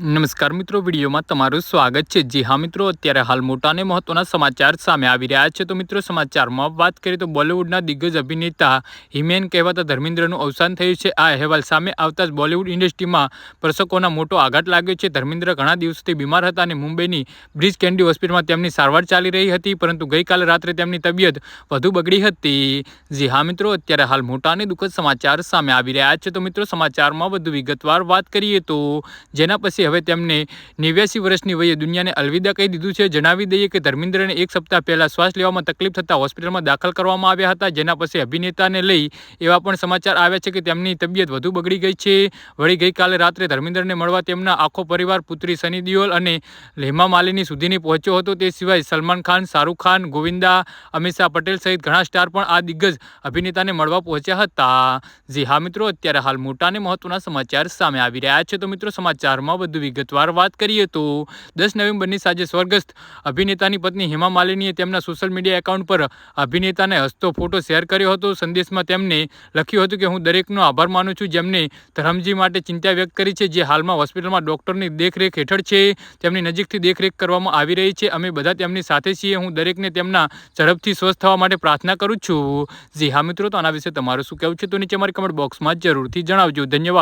નમસ્કાર મિત્રો, વિડીયોમાં તમારું સ્વાગત છે. જી હા મિત્રો, અત્યારે હાલ મોટા અને મહત્વના સમાચાર સામે આવી રહ્યા છે. તો મિત્રો, સમાચારમાં વાત કરીએ તો બોલિવૂડના દિગ્ગજ અભિનેતા હિમેન કહેવાતા ધર્મેન્દ્રનું અવસાન થયું છે. આ અહેવાલ સામે આવતા જ બોલિવૂડ ઇન્ડસ્ટ્રીમાં પ્રશકોના મોટો આઘાત લાગ્યો છે. ધર્મેન્દ્ર ઘણા દિવસથી બીમાર હતા અને મુંબઈની બ્રિજ કેન્ડી હોસ્પિટલમાં તેમની સારવાર ચાલી રહી હતી, પરંતુ ગઈકાલે રાત્રે તેમની તબિયત વધુ બગડી હતી. જી હા મિત્રો, અત્યારે હાલ મોટા અને દુઃખદ સમાચાર સામે આવી રહ્યા છે. તો મિત્રો, સમાચારમાં વધુ વિગતવાર વાત કરીએ તો, જેના પછી હવે તેમને નેવ્યાસી વર્ષની વયે દુનિયાને અલવિદા કહી દીધું છે. જણાવી દઈએ કે ધર્મેન્દ્રને એક સપ્તાહ પહેલાં શ્વાસ લેવામાં તકલીફ થતાં હોસ્પિટલમાં દાખલ કરવામાં આવ્યા હતા. જેના પછી અભિનેતાને લઈ એવા પણ સમાચાર આવ્યા છે કે તેમની તબિયત વધુ બગડી ગઈ છે. વળી ગઈકાલે રાત્રે ધર્મેન્દ્રને મળવા તેમના આખો પરિવાર પુત્રી સની દિયોલ અને લેમા માલિની સુધીની પહોંચ્યો હતો. તે સિવાય સલમાન ખાન, શાહરૂખ ખાન, ગોવિંદા અમિષા પટેલ સહિત ઘણા સ્ટાર પણ આ દિગ્ગજ અભિનેતાને મળવા પહોંચ્યા હતા. જી હા મિત્રો, અત્યારે હાલ મોટા અને મહત્વના સમાચાર સામે આવી રહ્યા છે. તો મિત્રો, સમાચારમાં વધુ વિગતવાર વાત કરીએ તો દસ નવેમ્બરની સાંજે સ્વર્ગસ્થ અભિનેતાની પત્ની હેમા માલિનીએ તેમના સોશિયલ મીડિયા એકાઉન્ટ પર અભિનેતાને હસતો ફોટો શેર કર્યો હતો. સંદેશમાં તેમને લખ્યું હતું કે, હું દરેકનો આભાર માનું છું જેમને ધરમજી માટે ચિંતા વ્યક્ત કરી છે, જે હાલમાં હોસ્પિટલમાં ડૉક્ટરની દેખરેખ હેઠળ છે. તેમની નજીકથી દેખરેખ કરવામાં આવી રહી છે. અમે બધા તેમની સાથે છીએ. હું દરેકને તેમના ઝડપથી સ્વસ્થ થવા માટે પ્રાર્થના કરું છું. જી હા મિત્રો, તો આના વિશે તમારું શું કહેવું છે? તો નીચે મારી કમેન્ટ બોક્સમાં જરૂરથી જણાવજો. ધન્યવાદ.